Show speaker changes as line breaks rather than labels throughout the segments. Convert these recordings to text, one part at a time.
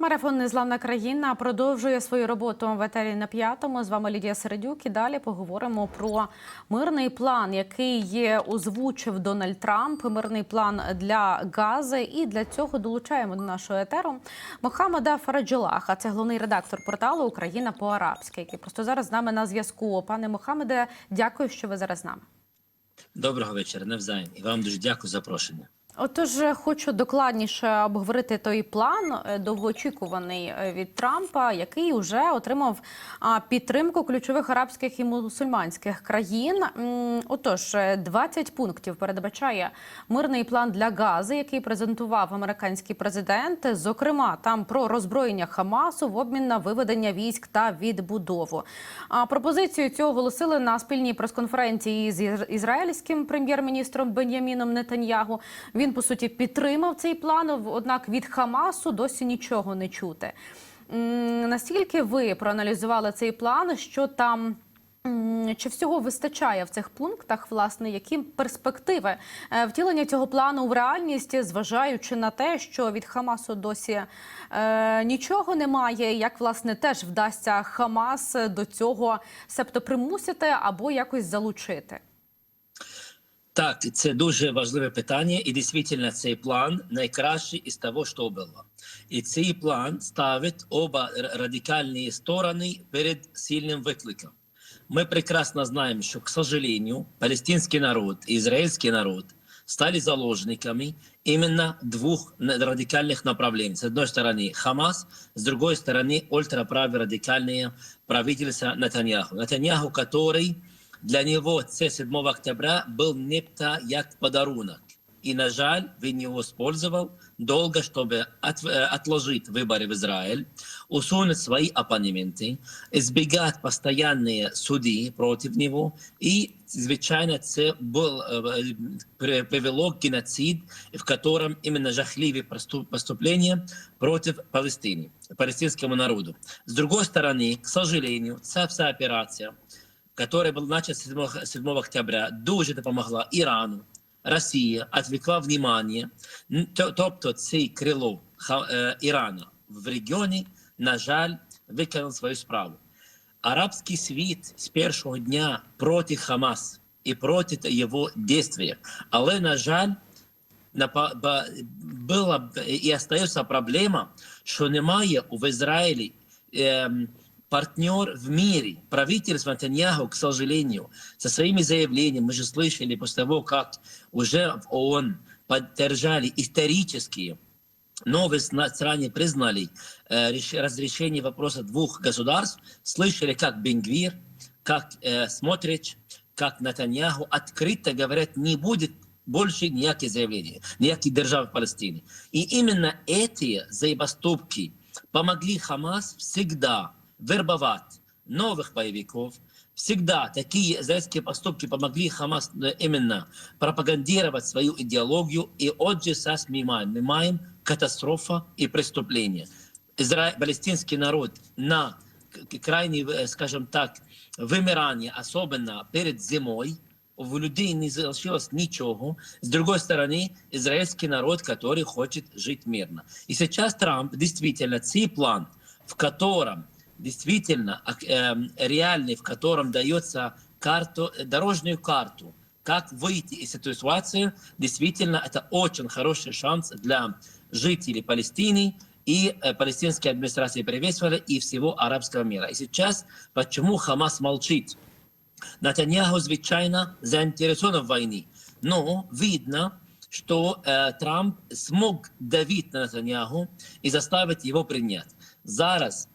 Марафон Незламна країна продовжує свою роботу в етері на п'ятому. З вами Лідія Середюк. І далі поговоримо про мирний план, який озвучив Дональд Трамп. Мирний план для Гази. І для цього долучаємо до нашого етеру Мохаммеда Фараджолаха. Це головний редактор порталу Україна по арабськи, який просто зараз з нами на зв'язку. Пане Мохаммеде, дякую, що ви зараз з нами.
Доброго вечора, навзаєм. І вам дуже дякую за запрошення.
Отож, хочу докладніше обговорити той план е, довгоочікуваний е, від Трампа, який вже отримав підтримку ключових арабських і мусульманських країн. Отож, е, 20 пунктів передбачає мирний план для Гази, який презентував американський президент. Зокрема, там про роззброєння Хамасу в обмін на виведення військ та відбудову. А пропозицію цю оголосили на спільній прес-конференції з ізраїльським прем'єр-міністром Бен'яміном Нетаньягу. Він по суті підтримав цей план. Однак від Хамасу досі нічого не чути. Наскільки ви проаналізували цей план? Що там? Чи всього вистачає в цих пунктах, власне, які перспективи е, втілення цього плану в реальність, зважаючи на те, що від Хамасу досі е, нічого немає, як власне теж вдасться Хамас до цього себто примусити або якось залучити?
Так, це дуже важливе питання, і дійсно цей план найкращий із того, що було. І цей план ставить оба р- радикальні сторони перед сильним викликом. Мы прекрасно знаем, что, к сожалению, палестинский народ и израильский народ стали заложниками именно двух на- радикальных направлений. С одной стороны Хамас, с другой стороны ультраправые радикальные правительства Натаньяху. Натаньяху, который для него це 7 октября был небто як подарунок. И, на жаль, він его использовал долго, чтобы от- э, отложить выборы в Израиль, усунуть свои оппоненты, избегать постоянные суды против него. И, звичайно, це был, э, при- привело к геноцид, в котором именно жахливые поступления против Палестины, палестинскому народу. С другой стороны, к сожалению, ця вся операция, которая была начата 7, 7 октября, дуже допомогла Ірану, Росія отвлекла внимание, тобто цей крило е, Ірана в регіоні, на жаль, виконав свою справу. Арабський світ з першого дня проти Хамас і проти його дійства. Але, на жаль, була і остається проблема, що немає в Ізраїлі ем, партнер в мире. Правительство Нетаньяху, к сожалению, со своими заявлениями, мы же слышали после того, как уже в ООН поддержали исторические новые страны признали э, реш- разрешение вопроса двух государств, слышали, как Бенгвир, как э, Смотрич, как Натаньяху открыто говорят, не будет больше никаких заявлений, никаких держав Палестины. И именно эти забастовки помогли Хамас всегда вербовать новых боевиков, Всегда такие израильские поступки помогли Хамас э, именно пропагандировать свою идеологию, и отже сейчас мы маем, мы маем катастрофа и преступление. Изра... Палестинский народ на крайне, э, скажем так, вымирание, особенно перед зимой, у людей не залишилось ничего. С другой стороны, израильский народ, который хочет жить мирно. И сейчас Трамп действительно цей план, в котором действительно ак- эм, реальный, в котором дается карту, э, дорожную карту, как выйти из этой ситуации, действительно это очень хороший шанс для жителей Палестины и э, палестинской администрации приветствовали и всего арабского мира. И сейчас почему Хамас молчит? Натаньяху, звичайно, заинтересован в войне. Но видно, что э, Трамп смог давить на Натаньяху и заставить его принять. Зараз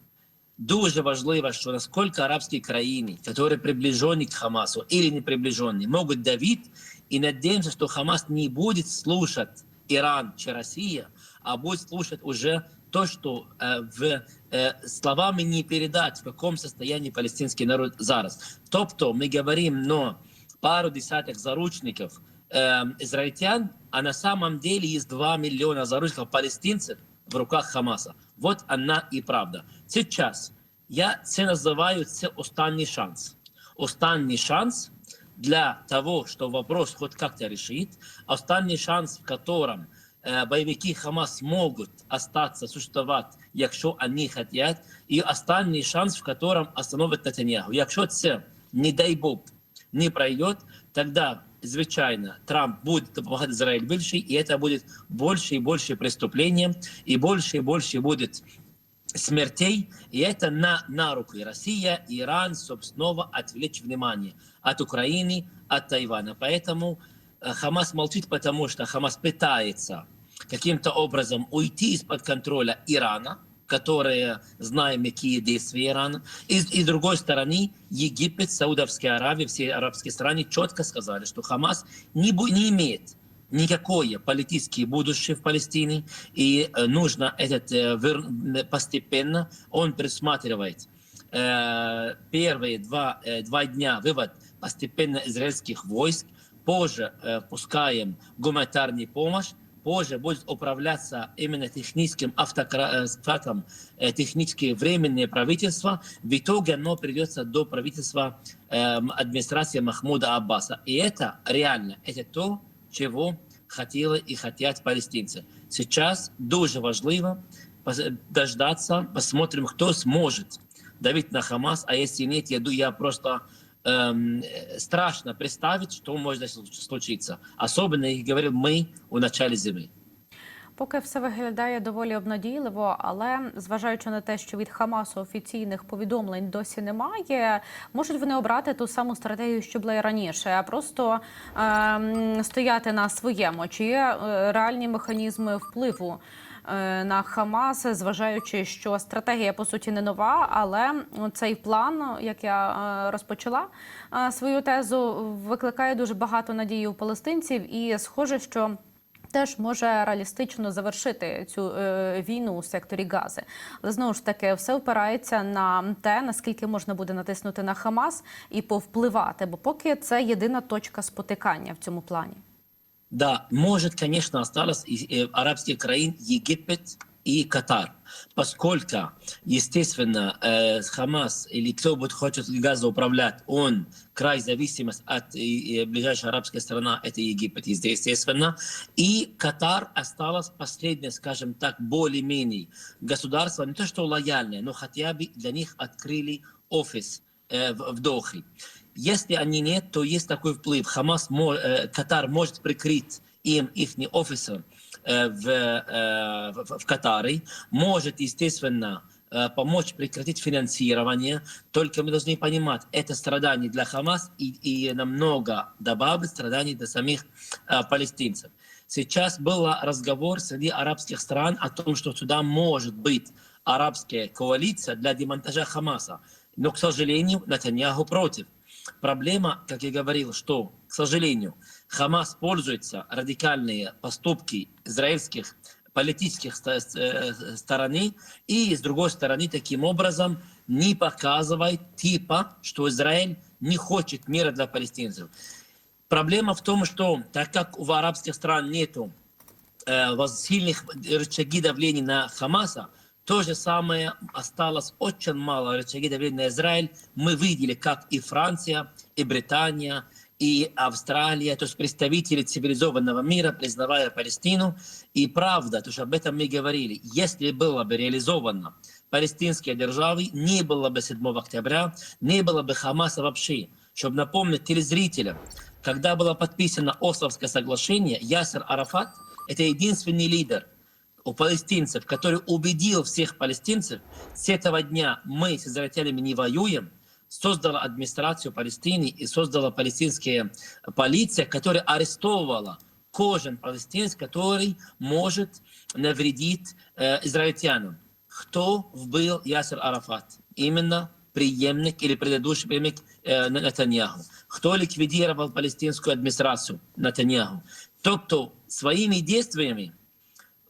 дуже важливо, що наскільки арабські країни, які приближені к Хамасу или не приближені, можуть давити, і надіємося, що Хамас не буде слушати Іран чи Росія, а буде слушати уже то, що е, в е, словами не передать, в якому состоянии палестинський народ зараз. Тобто ми говоримо, но пару десяток заручників э, израильтян, а на самом деле есть 2 миллиона заручников палестинцев в руках Хамаса. Вот она и правда. Сейчас я це називаю це останній шанс. Останній шанс для того, что вопрос хоть как-то решить. Останній шанс, в котором е, бойовики Хамас можуть остаться, существувати, якщо вони хотять, і останній шанс, в котором остановить Нетаньяху. Якщо це, не дай Бог, не пройдет, тогда, звичайно, Трамп будет помогать Израиль більше, и это будет больше и больше преступления, и больше и больше будет смертей, и это на, на руку. И Россия, и Иран, собственно, отвлечь внимание от Украины, от Тайваня. Поэтому э, Хамас молчит, потому что Хамас пытается каким-то образом уйти из-под контроля Ирана, которые знаем, какие действия Ирана. И, и с другой стороны, Египет, Саудовская Аравия, все арабские страны четко сказали, что Хамас не, не имеет никакое политическое будущее в Палестине, и э, нужно этот э, вер- постепенно, он предусматривает э, первые два, э, два дня вывод постепенно израильских войск, позже э, пускаем гуманитарную помощь, позже будет управляться именно техническим автократом, э, технические временные правительства. В итоге оно придется до правительства эм, администрации Махмуда Аббаса. И это реально, это то, чего хотели и хотят палестинцы. Сейчас дуже важливо дождаться, посмотрим, кто сможет давить на Хамас, а если нет, я, я просто эм, э, страшно представить, что может случиться. Особенно, як говорил мы у начале зимы.
Поки все виглядає доволі обнадійливо, але зважаючи на те, що від Хамасу офіційних повідомлень досі немає, можуть вони обрати ту саму стратегію, що була і раніше, а просто ем, стояти на своєму. Чи є е, реальні механізми впливу? е, На Хамас, зважаючи, що стратегія по суті не нова, але цей план, як я е, розпочала е, свою тезу, викликає дуже багато надії у палестинців, і схоже, що теж може реалістично завершити цю е, війну у секторі Гази. Але знову ж таки, все впирається на те, наскільки можна буде натиснути на Хамас і повпливати, бо поки це єдина точка спотикання в цьому плані.
Да, может, конечно, осталось и, э, арабских краин Египет и Катар, поскольку, естественно, э, Хамас или кто будет хочет Газа управлять, он край зависимость от ближайшая арабская страна, это Египет, естественно. И Катар осталось последнее, скажем так, более-менее государство, не то что лояльное, но хотя бы для них открыли офис э, в Дохе. Если они нет, то есть такой вплыв. Хамас, э, Катар может прикрыть им их офисы э, в, э, в, в Катаре, может, естественно, помочь прекратить финансирование. Только мы должны понимать, это страдание для Хамас и, и намного добавит страданий для самих палестинцев. Сейчас был разговор среди арабских стран о том, что сюда может быть арабская коалиция для демонтажа Хамаса. Но, к сожалению, Натаньяху против. Проблема, как я говорил, что, к сожалению, Хамас пользуется радикальные поступки израильских политических э, стороны и, с другой стороны, таким образом не показывает типа, что Израиль не хочет мира для палестинцев. Проблема в том, что так как у арабских стран нету э, сильных рычаги давления на Хамаса, то же самое осталось очень мало рычаги давления на Израиль. Мы видели, как и Франция, и Британия, и Австралия, то есть представители цивилизованного мира, признавая Палестину. И правда, то, что об этом мы говорили, если было бы реализовано палестинские державы, не было бы 7 октября, не было бы Хамаса вообще. Чтобы напомнить телезрителям, когда было подписано Ословское соглашение, Ясер Арафат – это единственный лидер у палестинцев, который убедил всех палестинцев, с этого дня мы с израильтянами не воюем, создала администрацию Палестины и создала палестинская полиция, которая арестовывала кожен палестинец, который может навредить э, израильтянам. Кто вбил Ясер Арафат? Именно преемник или предыдущий преемник э, Натаньяху. Кто ликвидировал палестинскую администрацию? Натаньяху. Тот, кто своими действиями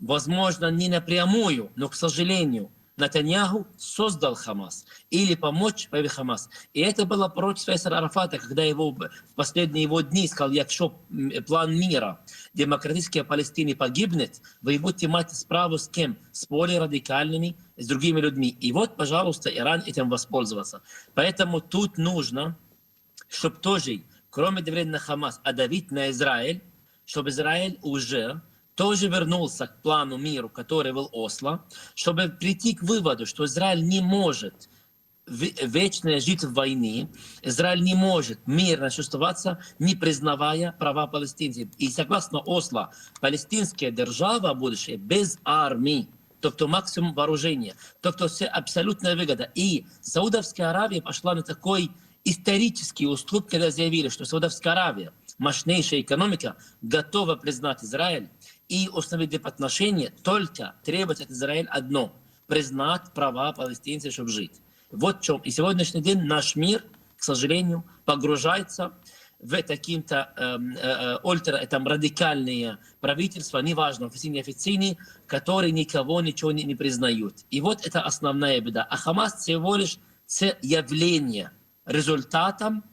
возможно, не напрямую, но, к сожалению, Натаньяху создал Хамас или помочь появить Хамас. И это было против Ясера Арафата, когда его в последние его дни сказал, якщо план мира демократической Палестины погибнет, вы будете иметь справу с кем? С более радикальными, с другими людьми. И вот, пожалуйста, Иран этим воспользовался. Поэтому тут нужно, чтобы тоже, кроме давления на Хамас, а давить на Израиль, чтобы Израиль уже тоже вернулся к плану миру, который был Осло, чтобы прийти к выводу, что Израиль не может ве- вечно жить в войне, Израиль не может мирно существоваться, не признавая права палестинцев. И согласно Осло, палестинская держава будущее без армии, тобто максимум вооружения, тобто все абсолютная выгода. И Саудовская Аравия пошла на такой исторический уступ, когда заявили, что Саудовская Аравия, мощнейшая экономика, готова признать Израиль и установить отношения, только требовать от Израиля одно – признать права палестинцев, чтобы жить. Вот в чем. И сегодняшний день наш мир, к сожалению, погружается в таким-то эм, э, э, ультра, там, радикальные правительства, неважно, официальные, неофициальные, которые никого ничего не, не признают. И вот это основная беда. А Хамас всего лишь явление результатом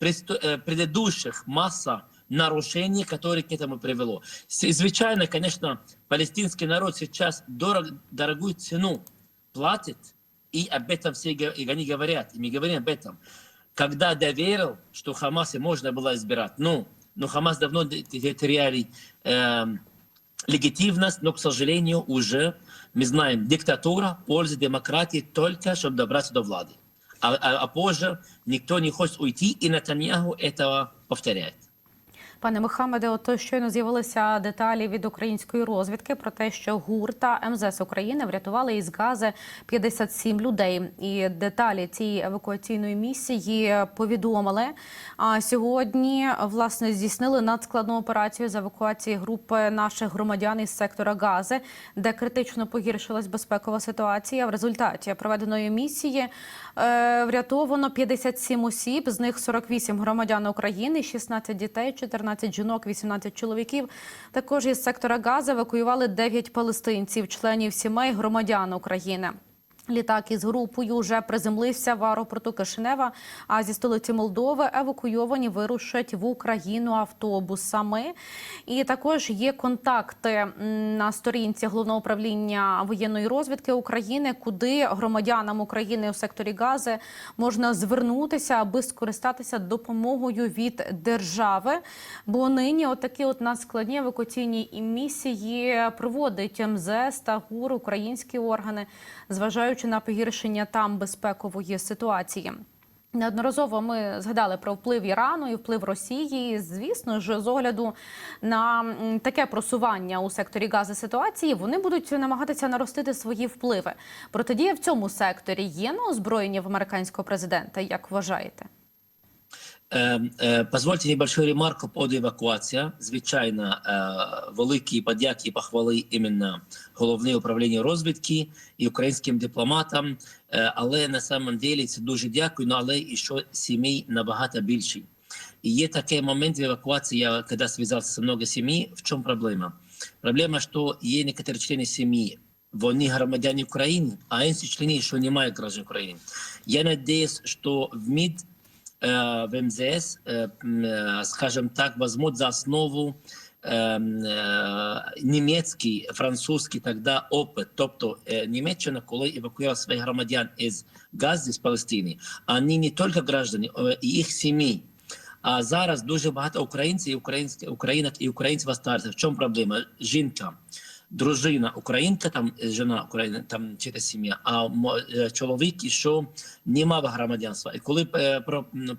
э, предыдущих масса нарушений, которые к этому привело. Звичайно, конечно, палестинский народ сейчас дорог, дорогую цену платит, и об этом все и они говорят, и мы говорим об этом. Когда доверил, что Хамасе можно было избирать, ну, но Хамас давно теряли эм, легитимность, но, к сожалению, уже мы знаем, диктатура, польза демократии только, чтобы добраться до влады. А, а- а позже никто не хочет уйти, и Натаньяху этого повторяет.
Пане Мохамеде, ото щойно з'явилися деталі від української розвідки про те, що ГУР та МЗС України врятували із Гази 57 людей. І деталі цієї евакуаційної місії повідомили. А сьогодні власне здійснили надскладну операцію з евакуації групи наших громадян із сектора Гази, де критично погіршилась безпекова ситуація. В результаті проведеної місії е, врятовано 57 осіб, з них 48 громадян України, 16 дітей, 14 жінок, 18 чоловіків. Також із сектора Гази евакуювали 9 палестинців, членів сімей громадян України. Літак із групою вже приземлився в аеропорту Кишинева. А зі столиці Молдови евакуйовані вирушать в Україну автобусами. І також є контакти на сторінці головного управління воєнної розвідки України, куди громадянам України у секторі Гази можна звернутися, аби скористатися допомогою від держави. Бо нині отакі от надскладні евакуаційні місії проводить МЗС та ГУР, українські органи, зважаючи на погіршення там безпекової ситуації. Неодноразово ми згадали про вплив Ірану і вплив Росії. Звісно ж, з огляду на таке просування у секторі гази ситуації, вони будуть намагатися наростити свої впливи. Протидія в цьому секторі є на озброєнні в американського президента. Як вважаєте?
Е, е, Позвольте небольшую ремарку по евакуації. Звичайно, е, великі подяки і похвали іменно головне управління розвідки і українським дипломатам. Е, Але на самом деле це дуже дякую, ну, але і що сімей набагато більше. І є такий момент в евакуації, я коли зв'язався з много сімей, в чому проблема? Проблема, що є некоторі члени сім'ї, вони громадяни України, а інші члени, що не мають граждан України. Я надеюсь, що в МИД э, в МЗС, м, э, скажем так, возьмут за основу ем, е, німецький, французький тогда опит. Тобто е, Німеччина, коли евакуювала своїх громадян із Гази, з Палестини, вони не тільки граждані, е, і їх сім'ї. А зараз дуже багато українців, українських українок і українців старців. В чому проблема? Жінка, дружина українка, там е, жена українка, там чи сім'я, а е, чоловік, і що не мав громадянства. І коли е, про, м,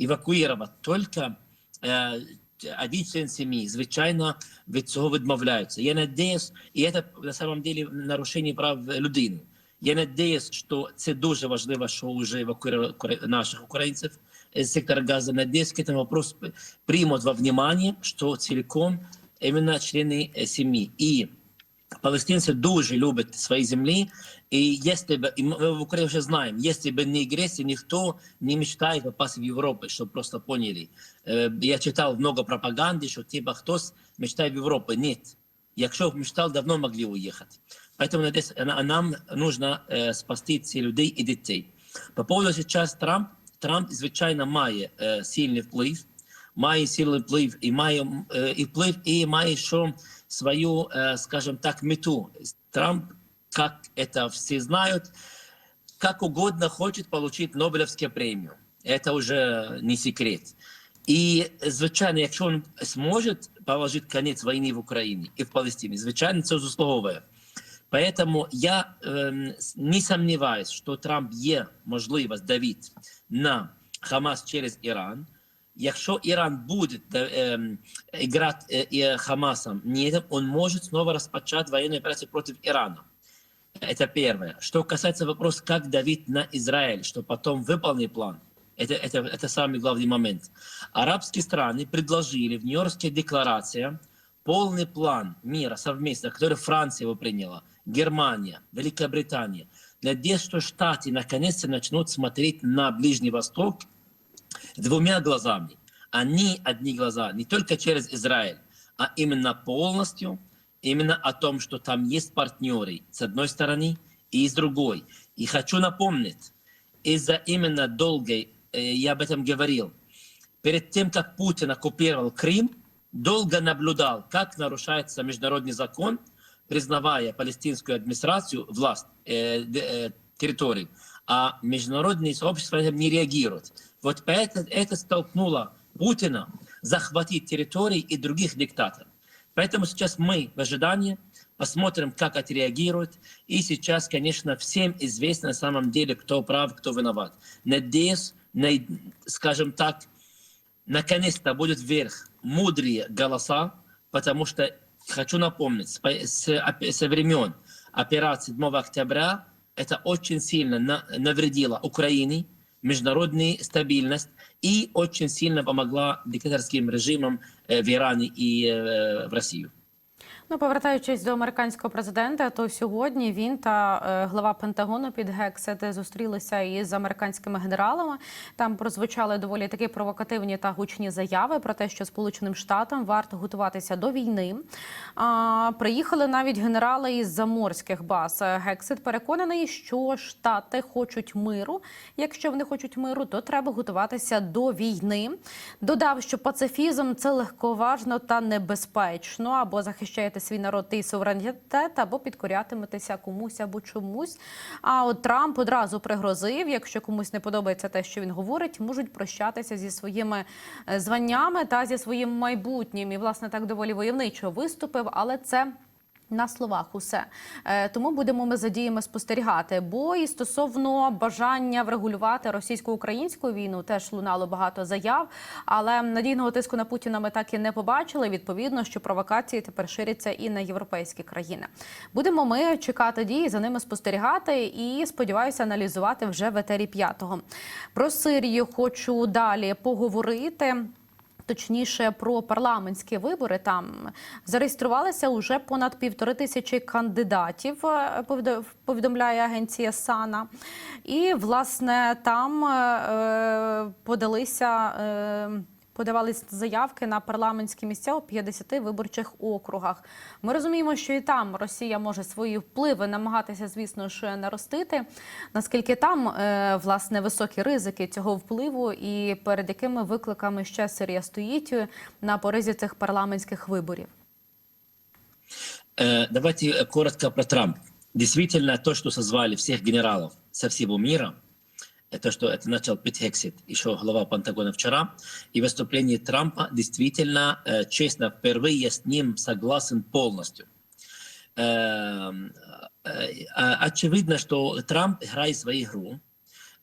евакуювати тільки один член сім'ї, звичайно, від цього відмовляються. Я надіюсь, і це на самом деле нарушення прав людини. Я надіюсь, що це дуже важливо, що вже евакуювали наших українців из сектора газа. Надеюсь, к этому вопрос примут во внимание, что целиком именно члены э, семьи. И палестинцы дуже любят свои земли. И если бы, и мы в Украине уже знаем, если бы не агрессия, никто не мечтает попасть в Европу, чтобы просто поняли. Э, Я читал много пропаганды, что типа кто мечтает в Европу. Нет. Якщо б мечтал, давно могли уехать. Поэтому надеюсь, а нам нужно э, спасти ці людей і дітей. По поводу сейчас Трамп, Трамп, звичайно, має е, сильний вплив, має сильний вплив і має е, і вплив, і має що свою, е, скажем так, мету. Трамп, как это все знают, как угодно хочет получить Нобелевскую премию. Это уже не секрет. І звичайно, якщо він зможе положити кінець війни в Україні і в Палестині, звичайно, це заслуговує. Поэтому я эм, с- не сомневаюсь, что Трамп є можливість давити на Хамас через Іран. Якщо Іран буде э, грати э, Хамасом, нет, он может снова распочать военную операцию против Ирана. Это первое. Что касается вопроса, как давить на Израиль, что потом выполнить план, это, это, это самый главный момент. Арабские страны предложили в Нью-Йоркской декларации полный план мира совместно, который Франция его приняла, Германия, Великобритания. Надеюсь, что Штаты наконец-то начнут смотреть на Ближний Восток двумя глазами. Они одни глаза, не только через Израиль, а именно полностью, именно о том, что там есть партнеры с одной стороны и с другой. И хочу напомнить, из-за именно долгой, э, я об этом говорил, перед тем, как Путин оккупировал Крым, долго наблюдал, как нарушается международный закон, признавая палестинскую администрацию власть э, э, территории, а международное сообщество не реагирует. Вот поэтому это столкнуло Путина захватить территории и других диктаторов. Поэтому сейчас мы в ожидании, посмотрим, как отреагируют. И сейчас, конечно, всем известно на самом деле, кто прав, кто виноват. Надеюсь, на- скажем так, наконец-то будет вверх мудрые голоса, потому что хочу напомнить, с, с, со времен операции 7 октября это очень сильно на- навредило Украине, международной стабильность и очень сильно помогла диктаторским режимам э, в Иране и э, в Россию.
Ну, повертаючись до американського президента, то сьогодні він та е, глава Пентагону під Гексет зустрілися із американськими генералами. Там прозвучали доволі такі провокативні та гучні заяви про те, що Сполученим Штатам варто готуватися до війни. А, приїхали навіть генерали із заморських баз. Гексет переконаний, що штати хочуть миру. Якщо вони хочуть миру, то треба готуватися до війни. Додав, що пацифізм це легковажно та небезпечно, або захищаєте свій народ і суверенітет, або підкорятиметеся комусь або чомусь. А от Трамп одразу пригрозив, якщо комусь не подобається те, що він говорить, можуть прощатися зі своїми е, званнями та зі своїм майбутнім. І власне так доволі войовничо виступив, але це. На словах усе Е, тому будемо ми за діями спостерігати. Бо і стосовно бажання врегулювати російсько-українську війну теж лунало багато заяв. Але надійного тиску на Путіна ми так і не побачили. Відповідно, що провокації тепер ширяться і на європейські країни. Будемо ми чекати дії, за ними спостерігати і сподіваюся аналізувати вже в етері п'ятого. Про Сирію хочу далі поговорити. Точніше про парламентські вибори там зареєструвалися уже понад півтори тисячі кандидатів. е, Повідомляє агенція Сана. І власне там е, подалися. Е, Подавались заявки на парламентські місця у 50 виборчих округах. Ми розуміємо, що і там Росія може свої впливи намагатися, звісно ж, наростити. Наскільки там е, власне високі ризики цього впливу, і перед якими викликами ще Сирія стоїть на поризі цих парламентських виборів?
Э, Давайте коротко про Трамп. Действительно, то, что созвали всех генералов со всего мира, это что это начал Пит Хексит, еще глава Пентагона вчера, и выступление Трампа действительно, э, честно, впервые я с ним согласен полностью. Э, э, Очевидно, что Трамп играет свою игру,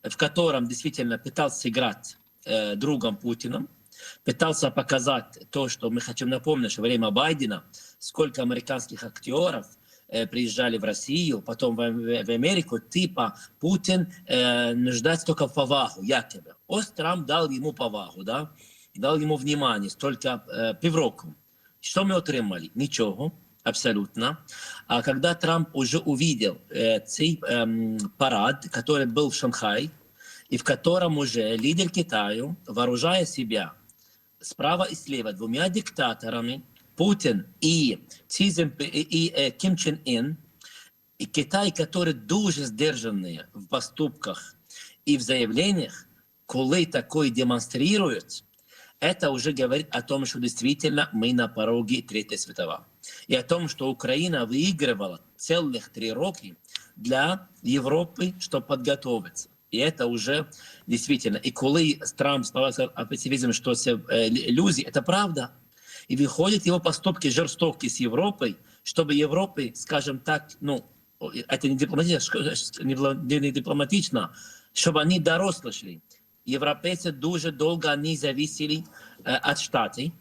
в котором действительно пытался сыграть э, другом Путиным, пытался показать то, что мы хотим напомнить, что время Байдена сколько американских актеров приезжали в Россию, потом в, в- в Америку, типа Путин э, нуждается только в повагу, якобы. Ось Трамп дал ему повагу, да? дал ему внимание, столько э, півроку. Что мы отримали? Ничего, абсолютно. А когда Трамп уже увидел э, цей эм, парад, который был в Шанхае, и в котором уже лидер Китая, вооружая себя справа и слева двумя диктаторами, Путин и, и, э, Ким Чен Ын, и Китай, который дуже сдержанный в поступках и в заявлениях, коли такое демонстрируют, это уже говорит о том, что действительно мы на пороге Третьей Световой. И о том, что Украина выигрывала целых три роки для Европы, чтобы подготовиться. И это уже действительно. И коли Трамп ставился оптимизмом, что це э, иллюзии, это правда. И выходят его поступки жестокие с Европой, чтобы Европы, скажем так, ну, это не дипломатично, не дипломатично, чтобы они доросли шли. Европейцы дуже долго они зависели э, от Штатов.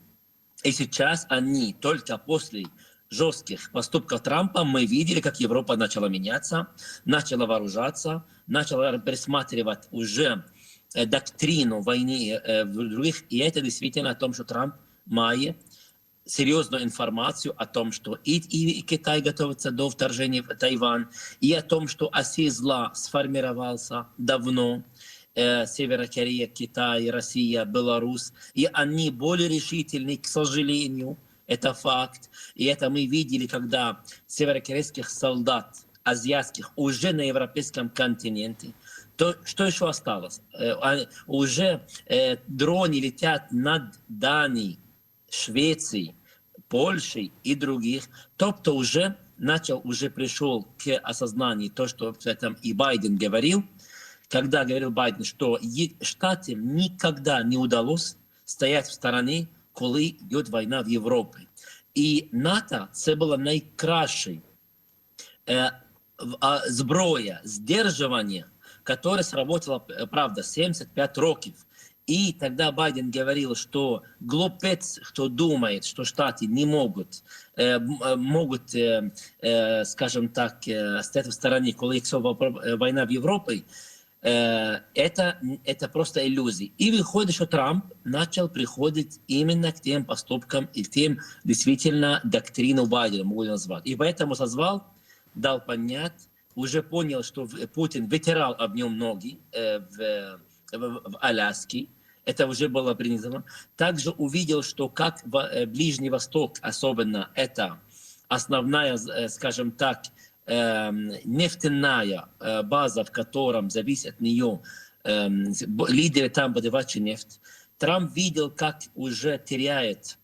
И сейчас они только после жестких поступков Трампа мы видели, как Европа начала меняться, начала вооружаться, начала пересматривать уже э, доктрину войны э, в других. И это действительно о том, что Трамп має серьезную информацию о том, что и, и, Китай готовится до вторжения в Тайвань, и о том, что оси зла сформировался давно, э, Северная Корея, Китай, Россия, Беларусь, и они более решительны, к сожалению, это факт. И это мы видели, когда северокорейских солдат азиатских уже на европейском континенте. То, что еще осталось? Э, а, уже э, дроны летят над Данией, Швецией, Польшей и других. Тобто уже начал, уже пришел к осознанию то, что в этом и Байден говорил, когда говорил Байден, что е- Штатам никогда не удалось стоять в стороне, коли йде війна в Європі. І НАТО це була найкращий э, в- а, зброя, сдерживание, которое сработало, э, правда, 75 років. И тогда Байден говорил, что глупец, кто думает, что Штаты не могут, э, э, могут, э, э, скажем так, э, стоять в стороне, вопро- э, война в Европе, э, это, это просто иллюзии. И выходит, что Трамп начал приходить именно к тем поступкам и тем действительно доктрину Байдена, могу назвать. И поэтому созвал, дал понять, уже понял, что Путин вытирал об нем ноги э, в, в, в Аляске, это уже было принято. Также увидел, что как э, Ближний Восток, особенно это основная, э, скажем так, эм, нефтяная э, база, в котором зависит от нее эм, лидеры там добывающие нефть. Трамп видел, как уже теряет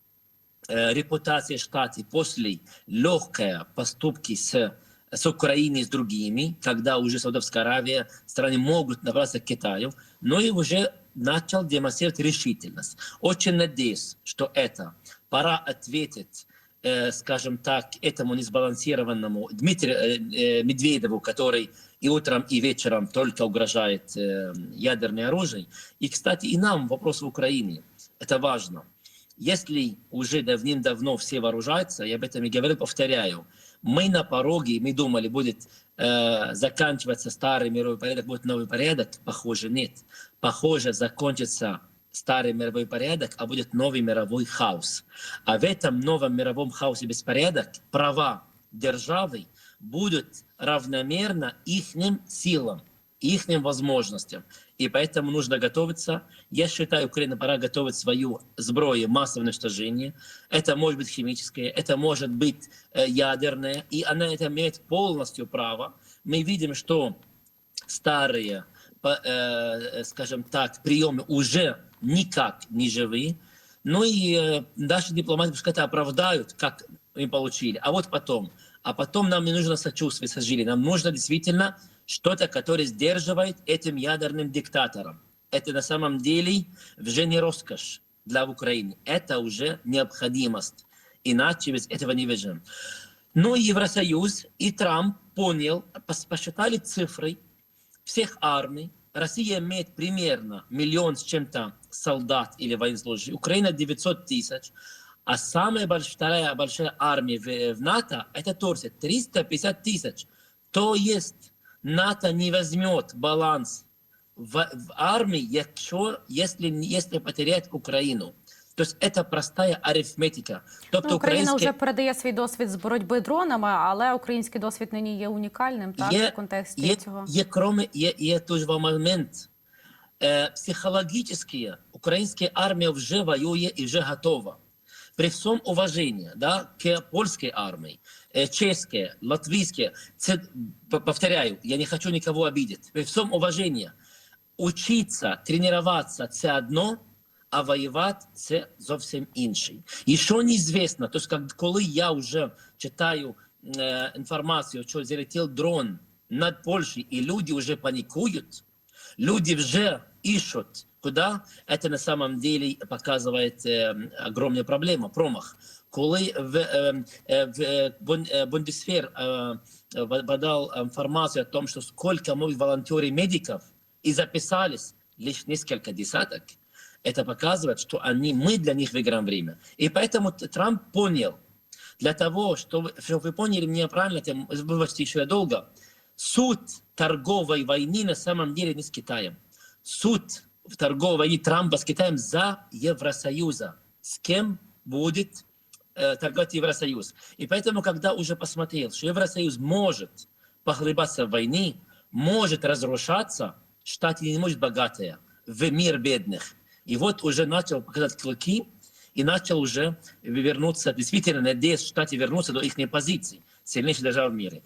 репутация Штатов после легкой поступки с, с Украиной с другими, когда уже Саудовская Аравия, страны могут набраться к Китаю, но и уже начал демонстрировать решительность. Очень надеюсь, что это пора ответить э, скажем так, этому несбалансированному Дмитрию э, э, Медведеву, который и утром, и вечером только угрожает э, ядерное оружие. И, кстати, и нам вопрос в Украине. Это важно. Если уже давным-давно все вооружаются, я об этом и говорил, повторяю, мы на пороге, мы думали, будет э, заканчиваться старый мировой порядок, будет новый порядок. Похоже, нет. Похоже, закончится старый мировой порядок, а будет новый мировой хаос. А в этом новом мировом хаосе беспорядок права державы будут равномерно ихним силам, ихним возможностям. И поэтому нужно готовиться. Я считаю, Украина пора готовить свою зброю массового уничтожения. Это может быть химическое, это может быть э, ядерное, и она это имеет полностью право. Мы видим, что старые, по- э, скажем так, приемы уже никак не живы. Ну и э, наши дипломаты это оправдают, как мы получили. А вот потом. А потом нам не нужно сочувствие, сожаление. Нам нужно действительно что-то, которое сдерживает этим ядерным диктатором. Это на самом деле уже не роскошь для Украины. Это уже необходимость. Иначе без этого не выживем. Ну и Евросоюз и Трамп понял, пос- посчитали цифры всех армий. Россия имеет примерно миллион с чем-то солдат или военнослужащих. Украина 900 тысяч. А самая большая, вторая большая армия в, в НАТО – это Турция. 350 тысяч. То есть НАТО не возьмет баланс в, в армии, якщо, если, если потерять Украину. То есть это простая арифметика. Тобто
Ну, Україна
українське-
вже передає свій досвід з боротьби дронами, але український досвід нині є унікальним так,
Є-
в контексті
є,
цього.
є, кроме, є, є той момент. Е, психологически українська армія вже воює і вже готова. При всем уважении да, к польской армии, э, чешской, латвийской, це, п- повторяю, я не хочу никого обидеть. При всем уважении, учиться, тренироваться – це одно, а воювати – це зовсім інше. І що неізвісно, то есть, как- коли я вже читаю е, інформацію, що залетів дрон над Польщею, і люди вже панікують, Люди уже ищут, куда. Это на самом деле показывает э, огромную проблему, промах. Коли в, в е, Бун- е, Бундесвер е, е, подал информацию о том, что сколько могут волонтеры медиков, и записались лишь несколько десяток, это показывает, что они, мы для них выиграем время. И поэтому Трамп понял, для того, чтобы, чтобы вы поняли меня правильно, это, выбачьте, еще долго, суть торговой войны на самом деле не с Китаем. Суть в торговой войне Трампа с Китаем за Евросоюза. С кем будет э, торговать Евросоюз. И поэтому, когда уже посмотрел, что Евросоюз может погребаться в войне, может разрушаться, Штаты не может богатые, в мир бедных. И вот уже начал показать клыки, и начал уже вернуться, действительно, надеясь, Штаты вернутся до их позиций, сильнейшей державы в мире.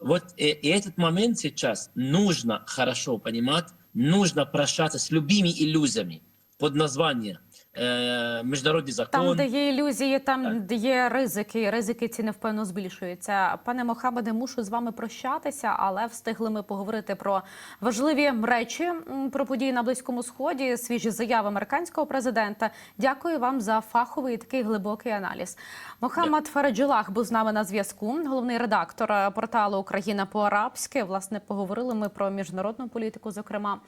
Вот и, и этот момент сейчас нужно хорошо понимать, нужно прощаться с любыми иллюзиями под названием э, международный закон.
Там, де є ілюзії, там де є ризики, ризики ці невпевно збільшуються. Пане Мохамеде, мушу з вами прощатися, але встигли ми поговорити про важливі речі про події на близькому сході, свіжі заяви американського президента. Дякую вам за фаховий і такий глибокий аналіз. Мохаммад Фараджилах був з нами на зв'язку. Головний редактор е, порталу Україна по арабськи. Власне, поговорили ми про міжнародну політику, зокрема.